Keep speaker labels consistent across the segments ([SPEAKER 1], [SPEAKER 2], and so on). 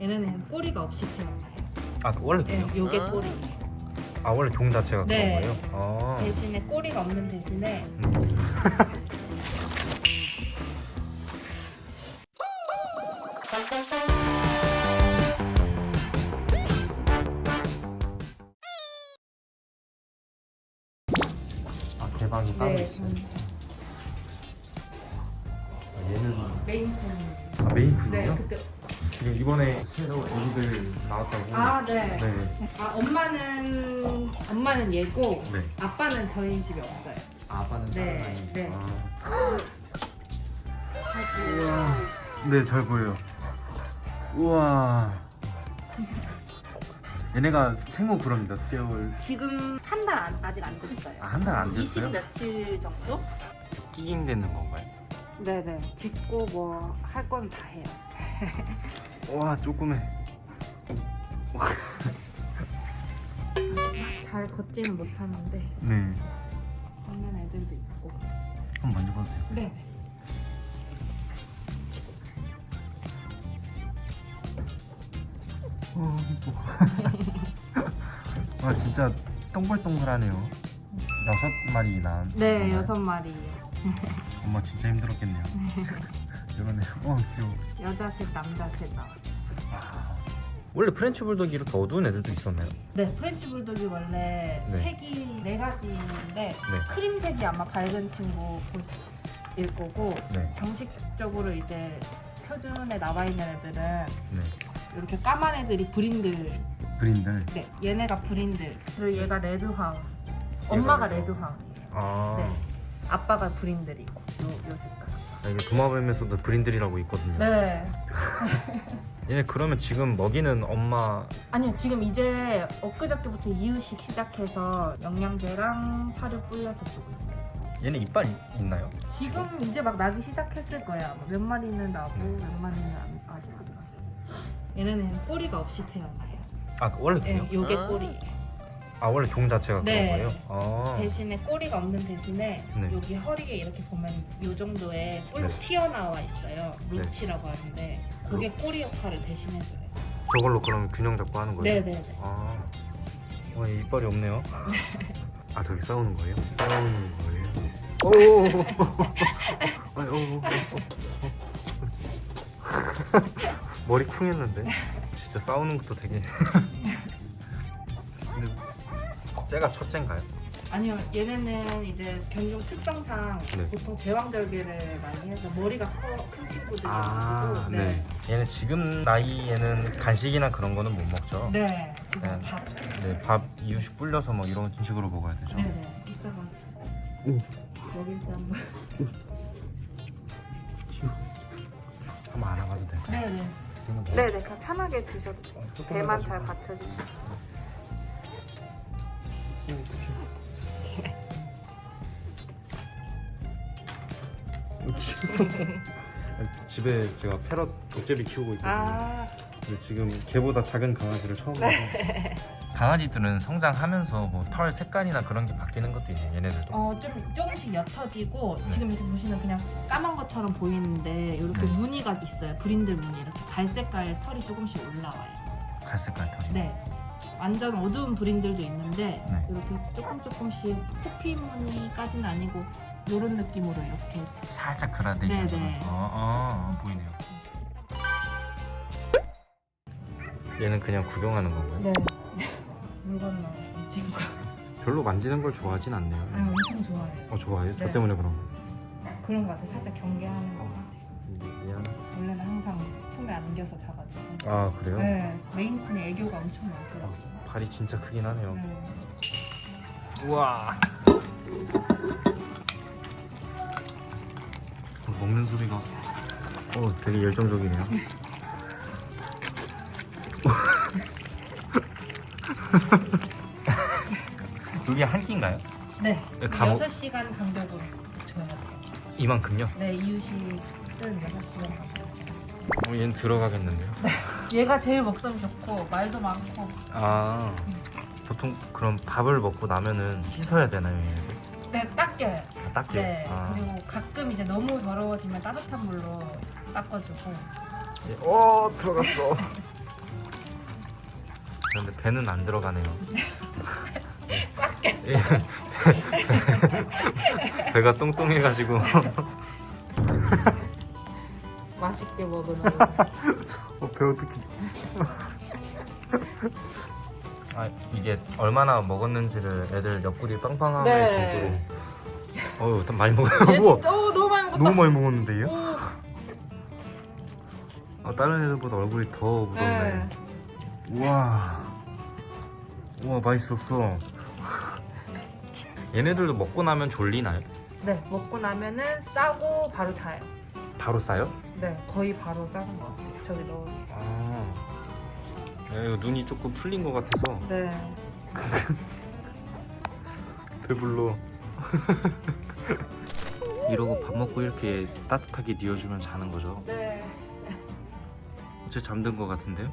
[SPEAKER 1] 얘네는 꼬리가 없이 태어나요.
[SPEAKER 2] 아 원래
[SPEAKER 1] 네,
[SPEAKER 2] 그래요?
[SPEAKER 1] 요게 꼬리.
[SPEAKER 2] 아 원래 종 자체가
[SPEAKER 1] 네.
[SPEAKER 2] 그런 거예요? 아.
[SPEAKER 1] 대신에 꼬리가 없는 대신에
[SPEAKER 2] 음. 아 개방이 따로
[SPEAKER 1] 네,
[SPEAKER 2] 있어요?
[SPEAKER 1] 음,
[SPEAKER 2] 아, 얘는
[SPEAKER 1] 메인폰.
[SPEAKER 2] 아, 메인
[SPEAKER 1] 네,
[SPEAKER 2] 분이에요?
[SPEAKER 1] 그때.
[SPEAKER 2] 지금 이번에 새로 애기들 나왔다고
[SPEAKER 1] 아, 네.
[SPEAKER 2] 네.
[SPEAKER 1] 아, 엄마는 엄마는 얘고
[SPEAKER 2] 네.
[SPEAKER 1] 아빠는 저희 집에 없어요.
[SPEAKER 2] 아, 아빠는
[SPEAKER 1] 네,
[SPEAKER 2] 다른 아이.
[SPEAKER 1] 네.
[SPEAKER 2] 아. 네, 잘 보여요. 우와. 얘네가 생후 그럼 몇 개월?
[SPEAKER 1] 지금 한 달 아직 안 됐어요.
[SPEAKER 2] 아, 한 달 안
[SPEAKER 1] 20
[SPEAKER 2] 됐어요?
[SPEAKER 1] 며칠 정도?
[SPEAKER 2] 끼깅 되는 건가요?
[SPEAKER 1] 네네. 짖고 뭐 할 건 다 해요.
[SPEAKER 2] 와, 조그매.
[SPEAKER 1] 잘 걷지는 못하는데
[SPEAKER 2] 네.
[SPEAKER 1] 걷는 애들도 있고.
[SPEAKER 2] 한번 만져봐도 돼요?
[SPEAKER 1] 네.
[SPEAKER 2] 어, 이뻐. 와, 진짜 동글동글하네요. 여섯 마리 낳은.
[SPEAKER 1] 네? 여섯 마리.
[SPEAKER 2] 엄마 진짜 힘들었겠네요. 이러네. 어, 귀여워.
[SPEAKER 1] 여자 셋, 남자 셋 나왔어요.
[SPEAKER 2] 원래 프렌치 불독이 이렇게 어두운 애들도 있었나요?
[SPEAKER 1] 네, 프렌치 불독이 원래
[SPEAKER 2] 네.
[SPEAKER 1] 색이 네 가지인데
[SPEAKER 2] 네.
[SPEAKER 1] 크림색이 아마 밝은 친구일 거고
[SPEAKER 2] 네.
[SPEAKER 1] 정식적으로 이제 표준에 나와 있는 애들은
[SPEAKER 2] 네.
[SPEAKER 1] 이렇게 까만 애들이 브린들.
[SPEAKER 2] 브린들.
[SPEAKER 1] 네, 얘네가 브린들. 그리고 얘가 레드황. 엄마가 레드황.
[SPEAKER 2] 아.
[SPEAKER 1] 네. 아빠가 브린들이고 요, 요 색깔.
[SPEAKER 2] 아, 이게 도마뱀에서도 브린들이라고 있거든요.
[SPEAKER 1] 네.
[SPEAKER 2] 얘네 그러면 지금 먹이는 엄마
[SPEAKER 1] 아니요, 지금 이제 엊그저께부터 이유식 시작해서 영양제랑 사료 뿌려서 주고 있어요.
[SPEAKER 2] 얘네 이빨 이- 있나요?
[SPEAKER 1] 지금 이제 막 나기 시작했을 거예요. 아마. 몇 마리는 나고
[SPEAKER 2] 네.
[SPEAKER 1] 몇 마리는 안- 아직 안 나요. 얘네는 꼬리가 없이 태어나요.
[SPEAKER 2] 아 원래
[SPEAKER 1] 네,
[SPEAKER 2] 그래요?
[SPEAKER 1] 요게 꼬리.
[SPEAKER 2] 아 원래 종 자체가
[SPEAKER 1] 네.
[SPEAKER 2] 그런 거예요? 아.
[SPEAKER 1] 대신에 꼬리가 없는 대신에
[SPEAKER 2] 네.
[SPEAKER 1] 여기 허리에 이렇게 보면 요 정도의 뿔
[SPEAKER 2] 네.
[SPEAKER 1] 튀어나와 있어요. 루치라고 하는데 그게 꼬리 역할을 대신해줘요.
[SPEAKER 2] 저걸로 그럼 균형 잡고 하는 거예요?
[SPEAKER 1] 네네네.
[SPEAKER 2] 아. 와, 얘 이빨이 없네요. 아 저기 싸우는 거예요? 싸우는 거예요? 오. 아니, 오, 오, 오, 오. 머리 쿵했는데 진짜 싸우는 것도 되게. 쟤가 첫째인가요?
[SPEAKER 1] 아니요, 얘네는 이제 견종 특성상
[SPEAKER 2] 네.
[SPEAKER 1] 보통 제왕절개를 많이 해서 머리가 커, 큰 친구들이어가지고
[SPEAKER 2] 아, 네. 얘는 지금 나이에는 간식이나 그런 거는 못 먹죠.
[SPEAKER 1] 네, 지금
[SPEAKER 2] 네.
[SPEAKER 1] 밥.
[SPEAKER 2] 네, 밥 이유식 불려서 뭐 이런 식으로 먹어야 되죠.
[SPEAKER 1] 네네, 이따가
[SPEAKER 2] 오.
[SPEAKER 1] 먹일 때 한번.
[SPEAKER 2] 한번 안아봐도 될까요?
[SPEAKER 1] 네네.
[SPEAKER 2] 이거는 뭐-
[SPEAKER 1] 네네, 그냥 편하게 드셔도 돼요.
[SPEAKER 2] 어,
[SPEAKER 1] 배만
[SPEAKER 2] 해가지고.
[SPEAKER 1] 잘 받쳐주시면.
[SPEAKER 2] 집에 제가 패럿 족제비 키우고 있거든요.
[SPEAKER 1] 아,
[SPEAKER 2] 근데 지금 걔보다 작은 강아지를 처음 봐서. 강아지들은 성장하면서 뭐 털 색깔이나 그런 게 바뀌는 것도 있네 얘네들도.
[SPEAKER 1] 어, 좀 조금씩 옅어지고
[SPEAKER 2] 네.
[SPEAKER 1] 지금 이렇게 보시면 그냥 까만 것처럼 보이는데 이렇게
[SPEAKER 2] 네.
[SPEAKER 1] 무늬가 있어요. 브린들 무늬 이렇게 갈색깔 털이 조금씩 올라와요.
[SPEAKER 2] 갈색깔 털이.
[SPEAKER 1] 네. 완전 어두운 브린들도 있는데
[SPEAKER 2] 네.
[SPEAKER 1] 이렇게 조금 조금씩 포피 무늬까지는 아니고 이런 느낌으로 이렇게
[SPEAKER 2] 살짝 그라데이션.
[SPEAKER 1] 네네.
[SPEAKER 2] 어, 어, 어, 보이네요. 얘는 그냥 구경하는 건가요?
[SPEAKER 1] 네. 물건 나와요. 이 친구가.
[SPEAKER 2] 별로 만지는 걸 좋아하진 않네요.
[SPEAKER 1] 아, 엄청 좋아해요.
[SPEAKER 2] 어 좋아해요? 저
[SPEAKER 1] 네.
[SPEAKER 2] 때문에 그런 거.
[SPEAKER 1] 그런 것 같아요. 살짝 경계하는 것
[SPEAKER 2] 미안.
[SPEAKER 1] 원래는 항상 품에 안겨서 자가지고.
[SPEAKER 2] 아 그래요?
[SPEAKER 1] 네. 메인 쿤이 애교가 엄청
[SPEAKER 2] 아,
[SPEAKER 1] 많더라고요.
[SPEAKER 2] 발이 진짜 크긴 하네요.
[SPEAKER 1] 네.
[SPEAKER 2] 우와. 먹는 소리가 어 되게 열정적이네요. 여기 한 끼인가요?
[SPEAKER 1] 네.
[SPEAKER 2] 네, 다 먹-
[SPEAKER 1] 6시간 간격으로 돼요.
[SPEAKER 2] 이만큼요?
[SPEAKER 1] 네, 이유식은 6시간 간격.
[SPEAKER 2] 어, 얘는 들어가겠는데요?
[SPEAKER 1] 얘가 제일 먹성이 좋고 말도 많고
[SPEAKER 2] 아 보통 그럼 밥을 먹고 나면은 씻어야 되나요? 얘네들?
[SPEAKER 1] 네, 닦여요.
[SPEAKER 2] 아, 닦여요?
[SPEAKER 1] 네.
[SPEAKER 2] 아.
[SPEAKER 1] 그리고 가끔 이제 너무 더러워지면 따뜻한 물로 닦아주고.
[SPEAKER 2] 예, 어 들어갔어. 그런데 배는 안 들어가네요.
[SPEAKER 1] 꽉 깼어.
[SPEAKER 2] 예. 배가 똥똥해가지고
[SPEAKER 1] 맛있게 먹으면
[SPEAKER 2] 어, 배 어떻게? 아 이게 얼마나 먹었는지를 애들 옆구리 빵빵하게
[SPEAKER 1] 네.
[SPEAKER 2] 정도로. 어우 일단 많이 먹어요. 우와
[SPEAKER 1] 어, 너무 많이 먹었다.
[SPEAKER 2] 너무 많이 먹었는데 얘?
[SPEAKER 1] 오.
[SPEAKER 2] 아, 다른 애들보다 얼굴이 더 묻었네.
[SPEAKER 1] 네.
[SPEAKER 2] 우와. 우와 맛있었어. 얘네들도 먹고 나면 졸리나요?
[SPEAKER 1] 네, 먹고 나면은 싸고 바로 자요.
[SPEAKER 2] 바로 싸요?
[SPEAKER 1] 네, 거의 바로 싸는 것 같아요. 저기 넣어.
[SPEAKER 2] 아. 야, 이거 눈이 조금 풀린 것 같아서
[SPEAKER 1] 네.
[SPEAKER 2] 배불러. 이러고 밥 먹고 이렇게 따뜻하게 뉘어주면 자는 거죠.
[SPEAKER 1] 네.
[SPEAKER 2] 어째 잠든 것 같은데요?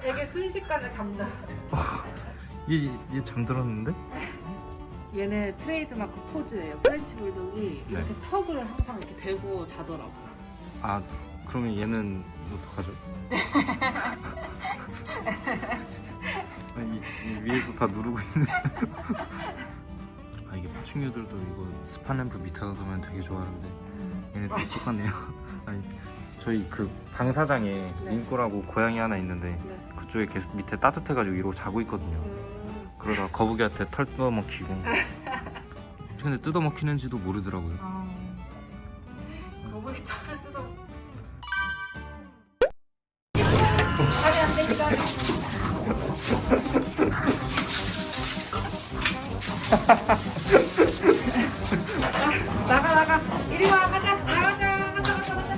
[SPEAKER 1] 되게 순식간에 잠다.
[SPEAKER 2] 얘, 얘 잠들었는데?
[SPEAKER 1] 얘네 트레이드마크 포즈예요. 프렌치 불독이
[SPEAKER 2] 네.
[SPEAKER 1] 이렇게 턱을 항상 이렇게 대고 자더라고.
[SPEAKER 2] 아 그러면 얘는 어떡하죠? 아니, 이 위에서 다 누르고 있네. 아 이게 파충류들도 이거 스파 램프 밑에다 두면 되게 좋아하는데 얘네 다 똑같네요. 아니 저희 그 방사장에
[SPEAKER 1] 네.
[SPEAKER 2] 민꼬라고 고양이 하나 있는데
[SPEAKER 1] 네.
[SPEAKER 2] 그쪽에 계속 밑에 따뜻해가지고 이러고 자고 있거든요.
[SPEAKER 1] 음.
[SPEAKER 2] 그러다 거북이한테 털 뜯어먹히고. 근데 뜯어먹히는지도 모르더라고요.
[SPEAKER 1] 아. 거북이 털을 뜯어. 아니 안 되니까. 나가 나가 이리 와 가자 나가자 가자 가자 가자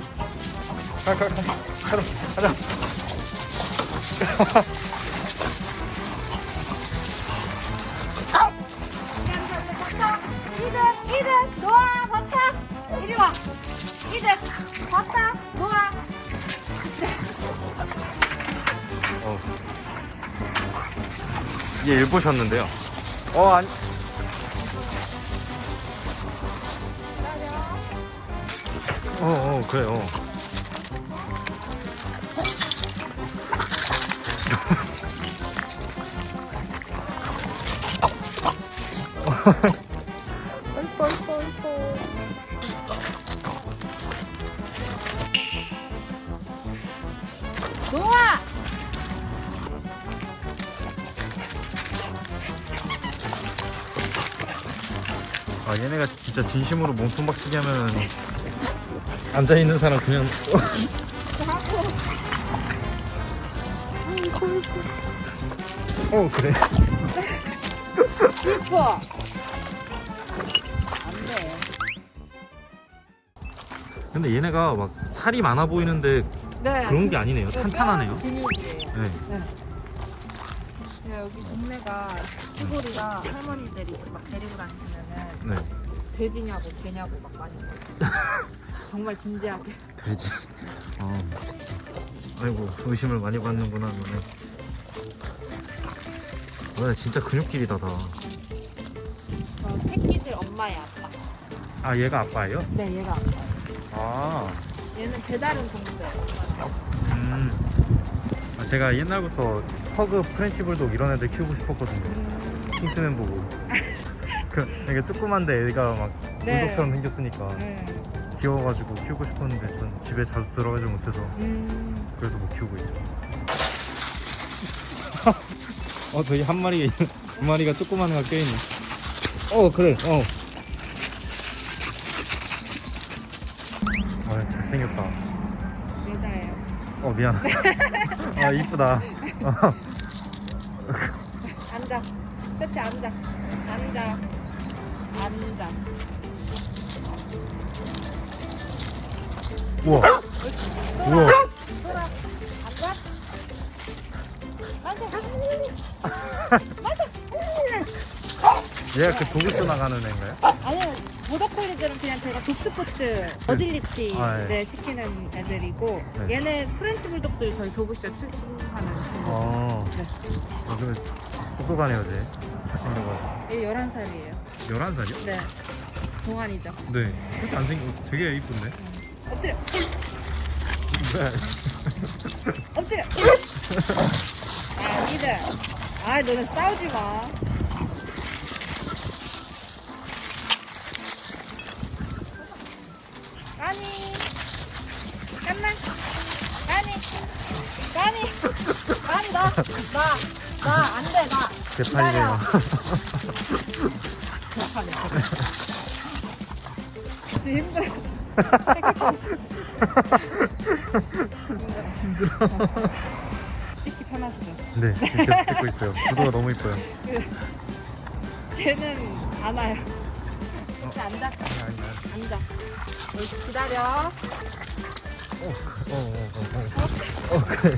[SPEAKER 2] 가, 가, 가. 가자, 가자. 얘 일보셨는데요. 어, 아니. 어, 어, 그래요.
[SPEAKER 3] 아,
[SPEAKER 2] 얘네가 진짜 진심으로 몸통 박치기 하면 앉아 있는 사람 그냥. 어 그래.
[SPEAKER 3] 이뻐 안돼
[SPEAKER 2] 근데 얘네가 막 살이 많아 보이는데
[SPEAKER 1] 네.
[SPEAKER 2] 그런 게 아니네요. 탄탄하네요.
[SPEAKER 1] 근육이에요.
[SPEAKER 2] 네.
[SPEAKER 1] 네, 여기 동네가 시골이라 할머니들이 막 데리고 다니시면은
[SPEAKER 2] 네
[SPEAKER 1] 돼지냐고 개냐고 막 많이 물어요. 정말 진지하게
[SPEAKER 2] 돼지 어. 아이고 의심을 많이 받는구나 너네 와 진짜 근육질이다 다.
[SPEAKER 1] 저 새끼들 엄마의 아빠
[SPEAKER 2] 아 얘가 아빠예요?
[SPEAKER 1] 네 얘가 아빠
[SPEAKER 2] 아
[SPEAKER 1] 얘는 배다른 동물이에요
[SPEAKER 2] 음. 아, 제가 옛날부터 퍼그 프렌치 불독 이런 애들 키우고 싶었거든요.
[SPEAKER 1] 음,
[SPEAKER 2] 킹스맨 보고. 그 되게 조그만데 애가 막
[SPEAKER 1] 네.
[SPEAKER 2] 불독처럼 생겼으니까
[SPEAKER 1] 네.
[SPEAKER 2] 귀여워가지고 키우고 싶었는데 전 집에 자주 들어가지 못해서
[SPEAKER 1] 음,
[SPEAKER 2] 그래서 못 키우고 있죠. 어 저기 한 마리 두 마리가 조그만 애가 껴있네. 어 그래 어. 아 잘생겼다.
[SPEAKER 1] 여자예요
[SPEAKER 2] 어 미안. 아 이쁘다. 어.
[SPEAKER 1] 앉아 끝에 앉아 앉아 앉아
[SPEAKER 2] 우와. 우와. 얘가 그 도구스 나가는 애인가요?
[SPEAKER 1] 아니요 보더콜리들은 그냥 제가 독스포츠 어딜리티
[SPEAKER 2] 아, 예.
[SPEAKER 1] 네, 시키는 애들이고
[SPEAKER 2] 네.
[SPEAKER 1] 얘네 프렌치 불독들 저희 도구쇼 출신하는 친구
[SPEAKER 2] 어.
[SPEAKER 1] 네.
[SPEAKER 2] 아, 그러면 뽑고 가네요, 이제. 잘생겨가지고.
[SPEAKER 1] 얘 11살이에요
[SPEAKER 2] 11살이요?
[SPEAKER 1] 네 동안이죠
[SPEAKER 2] 네. 그렇게 안 생겨. 되게 이쁜데?
[SPEAKER 1] 엎드려
[SPEAKER 2] 네.
[SPEAKER 1] 엎드려 아 이들. 아, 너네 싸우지 마. 까니. 깐나. 까니. 까니. 까니, 나. 나. 나, 안 돼, 나.
[SPEAKER 2] 개판이네요.
[SPEAKER 1] 힘들어. 힘들어. 찍기 편하시죠?
[SPEAKER 2] 네, 지금 계속 찍고 있어요. 구도가 너무 이뻐요.
[SPEAKER 1] 쟤는 안 와요. 이제 앉아. 앉아. 여기 기다려.
[SPEAKER 2] 어, 어, 어, 어. 어, 그래.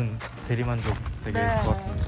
[SPEAKER 2] 아무튼 대리만족 되게
[SPEAKER 1] 네.
[SPEAKER 2] 좋았습니다.